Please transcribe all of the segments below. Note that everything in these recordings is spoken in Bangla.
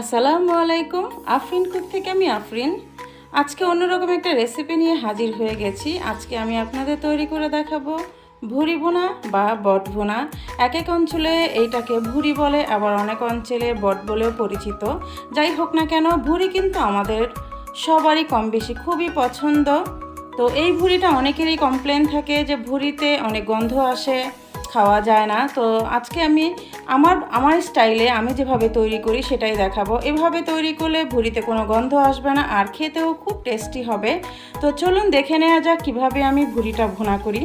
আসসালামু আলাইকুম। আফরিন কুক থেকে আমি আফরিন। আজকে অন্যরকম একটা রেসিপি নিয়ে হাজির হয়ে গেছি। আজকে আমি আপনাদের তৈরি করে দেখাবো ভুরি ভুনা বা বট ভুনা। এক এক অঞ্চলে এইটাকে ভুরি বলে, আবার অনেক অঞ্চলে বট বলেও পরিচিত। যাই হোক না কেন, ভুরি কিন্তু আমাদের সবারই কম বেশি খুবই পছন্দ। তো এই ভুরিটা অনেকেরই কমপ্লেন থাকে যে ভুরিতে অনেক গন্ধ আসে। খাওয়া যায় না। তো আজকে আমি আমার আমার স্টাইলে আমি যেভাবে তৈরি করি সেটাই দেখাবো। এভাবে তৈরি করলে ভুড়িতে কোনো গন্ধ আসবে না আর খেতেও খুব টেস্টি হবে। তো চলুন দেখে নেওয়া যাক কীভাবে আমি ভুড়িটা ভুনা করি।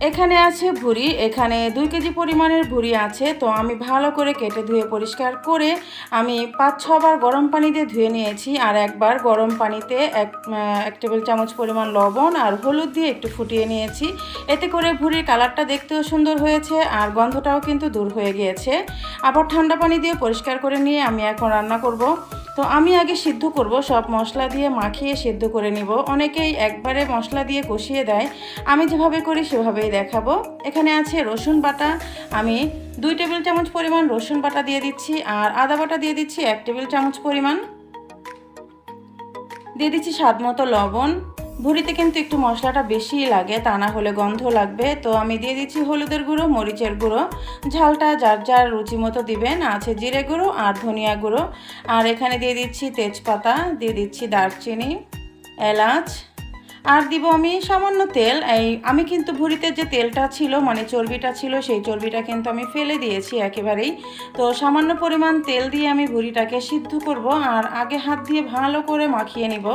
এখানে আছে ভুড়ি, এখানে দুই কেজি পরিমাণের ভুড়ি আছে, তো আমি ভালো করে কেটে ধুয়ে পরিষ্কার করে আমি পাঁচ, ছবার গরম পানি দিয়ে ধুয়ে নিয়েছি আর একবার গরম পানিতে এক এক টেবিল চামচ পরিমাণ লবণ আর হলুদ দিয়ে একটু ফুটিয়ে নিয়েছি। এতে করে ভুড়ির কালারটা দেখতেও সুন্দর হয়েছে আর গন্ধটাও কিন্তু দূর হয়ে গিয়েছে। আবার ঠান্ডা পানি দিয়ে পরিষ্কার করে নিয়ে আমি এখন রান্না করব। তো আমি আগে সিদ্ধ করব, সব মশলা দিয়ে মাখিয়ে সিদ্ধ করে নিব। অনেকেই একবারে মশলা দিয়ে কষিয়ে দেয়, আমি যেভাবে করি সেভাবেই দেখাবো। এখানে আছে রসুন বাটা, আমি দুই টেবিল চামচ পরিমাণ রসুন বাটা দিয়ে দিচ্ছি, আর আদা বাটা দিয়ে দিচ্ছি এক টেবিল চামচ পরিমাণ। দিয়ে দিচ্ছি স্বাদ মতো লবণ। ভুড়িতে কিন্তু একটু মশলাটা বেশিই লাগে, তা না হলে গন্ধ লাগবে। তো আমি দিয়ে দিচ্ছি হলুদের গুঁড়ো, মরিচের গুঁড়ো। ঝালটা যার যার রুচি মতো দিবেন, আছে জিরে গুঁড়ো আর ধনিয়া গুঁড়ো। আর এখানে দিয়ে দিচ্ছি তেজপাতা, দিয়ে দিচ্ছি দারচিনি, এলাচ। আর দিব আমি সামান্য তেল, এই আমি কিন্তু ভুড়িতে যে তেলটা ছিল মানে চর্বিটা ছিল, সেই চর্বিটা কিন্তু আমি ফেলে দিয়েছি একেবারেই। তো সামান্য পরিমাণ তেল দিয়ে আমি ভুড়িটাকে সিদ্ধ করব, আর আগে হাত দিয়ে ভালো করে মাখিয়ে নিব।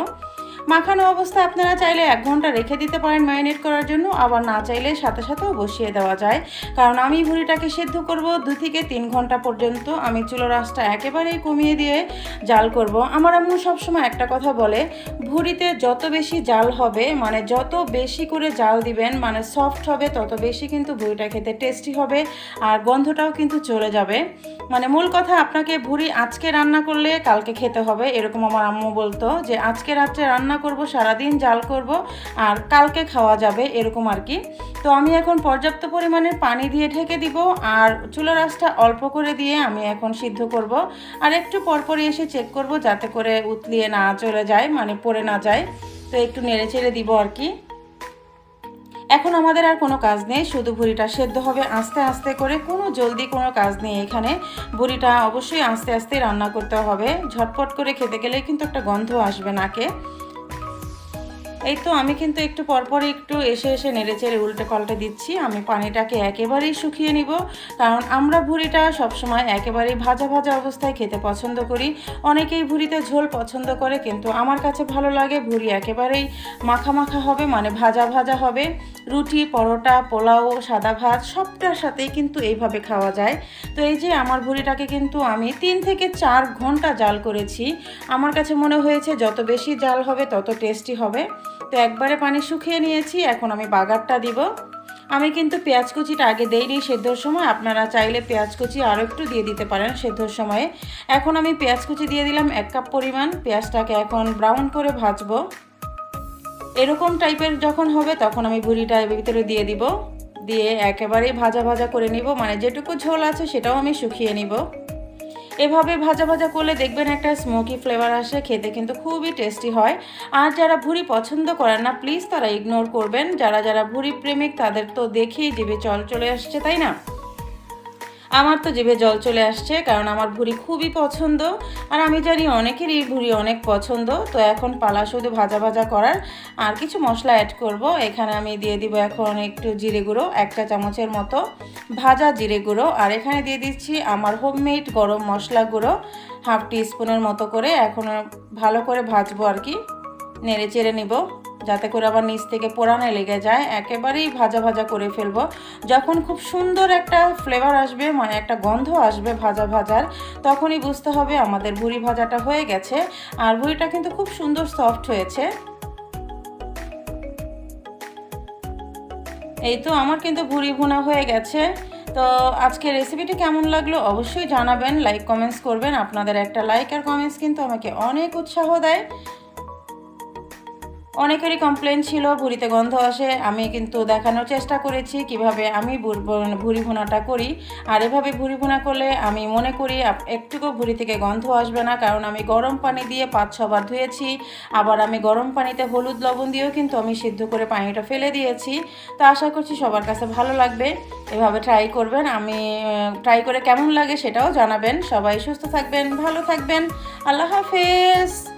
মাখানো অবস্থায় আপনারা চাইলে এক ঘণ্টা রেখে দিতে পারেন ম্যারিনেট করার জন্য, আবার না চাইলে সাথে সাথেও বসিয়ে দেওয়া যায়। কারণ আমি ভুড়িটাকে সেদ্ধ করব, দু থেকে তিন ঘণ্টা পর্যন্ত আমি চুলো রাসটা একেবারেই কমিয়ে দিয়ে জাল করব। আমার আম্মু সবসময় একটা কথা বলে ভুড়িতে যত বেশি জাল হবে মানে যত বেশি করে জাল দিবেন মানে সফট হবে, তত বেশি কিন্তু ভুড়িটা খেতে টেস্টি হবে আর গন্ধটাও কিন্তু চলে যাবে। মানে মূল কথা, আপনাকে ভুড়ি আজকে রান্না করলে কালকে খেতে হবে, এরকম আমার আম্মু বলতো যে, আজকে রাত্রে রান্না করব, সারাদিন জাল করব আর কালকে খাওয়া যাবে, এরকম আর কি। তো আমি এখন পর্যাপ্ত পরিমাণে পানি দিয়ে ঢেকে দিব আর চুলো রাসটা অল্প করে দিয়ে আমি এখন সিদ্ধ করব। আর একটু পরপরই এসে চেক করব যাতে করে উতলিয়ে না চলে যায় মানে পড়ে না যায়, তো একটু নেড়ে চেড়ে দিব আর কি। এখন আমাদের আর কোনো কাজ নেই, শুধু ভুড়িটা সেদ্ধ হবে। আস্তে আস্তে করে কোনো জলদি কোনো কাজ নেই এখানে। ভুড়িটা অবশ্যই আস্তে আস্তে রান্না করতে হবে। ঝটপট করে খেতে গেলে কিন্তু একটা গন্ধ আসবে নাকে। এই তো আমি কিন্তু একটু পরপর একটু এসে এসে নেড়ে চেড়ে উল্টে পাল্টে দিচ্ছি। আমি পানিটাকে একেবারেই শুকিয়ে নিব। কারণ আমরা ভুড়িটা সবসময় একেবারেই ভাজা ভাজা অবস্থায় খেতে পছন্দ করি। অনেকেই ভুড়িতে ঝোল পছন্দ করে, কিন্তু আমার কাছে ভালো লাগে ভুড়ি একেবারেই মাখা মাখা হবে মানে ভাজা ভাজা হবে। রুটি, পরোটা, পোলাও, সাদা ভাত সবটার সাথেই কিন্তু এইভাবে খাওয়া যায়। তো এই যে আমার ভুড়িটাকে কিন্তু আমি তিন থেকে চার ঘণ্টা জাল করেছি। আমার কাছে মনে হয়েছে যত বেশি জাল হবে তত টেস্টি হবে। তো একবারে পানি শুকিয়ে নিয়েছি, এখন আমি বাগারটা দিব। আমি কিন্তু পেঁয়াজ কুচিটা আগে দেইনি সেদ্ধর সময়, আপনারা চাইলে পেঁয়াজ কুচি আরও একটু দিয়ে দিতে পারেন সেদ্ধর সময়ে। এখন আমি পেঁয়াজ কুচি দিয়ে দিলাম এক কাপ পরিমাণ, পেঁয়াজটাকে এখন ব্রাউন করে ভাজবো। এরকম টাইপের যখন হবে তখন আমি ভুড়িটা এর ভিতরে দিয়ে দিব। দিয়ে একেবারেই ভাজা ভাজা করে নিব মানে যেটুকু ঝোল আছে সেটাও আমি শুকিয়ে নিব। এভাবে ভাজা ভাজা করলে দেখবেন একটা স্মোকি ফ্লেভার আসে, খেতে কিন্তু খুবই টেস্টি হয়। আর যারা ভুড়ি পছন্দ করেন না প্লিজ তারা ইগনোর করবেন। যারা যারা ভুড়ি প্রেমিক, তাদের তো দেখেই জিভে চল চলে আসছে, তাই না? আমার তো জিভে জল চলে আসছে, কারণ আমার ভুড়ি খুবই পছন্দ। আর আমি জানি অনেকেরই ভুড়ি অনেক পছন্দ, তো এখন পালা শুধু ভাজা ভাজা করার। আর কিছু মশলা অ্যাড করব, এখানে আমি দিয়ে দিব এখন একটু জিরে গুঁড়ো, একটা চামচের মতো ভাজা জিরে গুঁড়ো। আর এখানে দিয়ে দিচ্ছি আমার হোমমেড গরম মশলা গুঁড়ো, হাফ টি স্পুনের মতো করে। এখন ভালো করে ভাজবো আর কি। নেড়ে চেড়ে নিব। যাতে করে আবার নিচ থেকে পোড়ানে লেগে যায়। একেবারেই ভাজা ভাজা করে ফেলব। যখন খুব সুন্দর একটা ফ্লেভার আসবে মানে একটা গন্ধ আসবে ভাজা ভাজার, তখনই বুঝতে হবে আমাদের ভুড়ি ভাজাটা হয়ে গেছে। আর ভুড়িটা কিন্তু খুব সুন্দর সফট হয়েছে। এই তো আমার কিন্তু ভুড়ি ভুনা হয়ে গেছে। তো আজকে রেসিপিটি কেমন লাগল অবশ্যই জানাবেন। লাইক কমেন্টস করবেন। আপনাদের একটা লাইক আর কমেন্টস কিন্তু আমাকে অনেক উৎসাহ দেয়। অনেকেরই কমপ্লেন ছিল, ভুঁড়িতে গন্ধ আসে। আমি কিন্তু দেখানোর চেষ্টা করেছি কীভাবে আমি ব- ভুনাটা করি। আর এভাবে ভুঁড়ি ভুনা করলে আমি মনে করি একটুকু ভুঁড়ি থেকে গন্ধ আসবে না, কারণ আমি গরম পানি দিয়ে পাঁচ ছবার ধুয়েছি। আবার আমি গরম পানিতে হলুদ লবণ দিয়েও কিন্তু আমি সিদ্ধ করে পানিটা ফেলে দিয়েছি। তো আশা করছি সবার কাছে ভালো লাগবে। এভাবে ট্রাই করবেন, আমি ট্রাই করে কেমন লাগে সেটাও জানাবেন। সবাই সুস্থ থাকবেন, ভালো থাকবেন। আল্লাহ হাফেজ।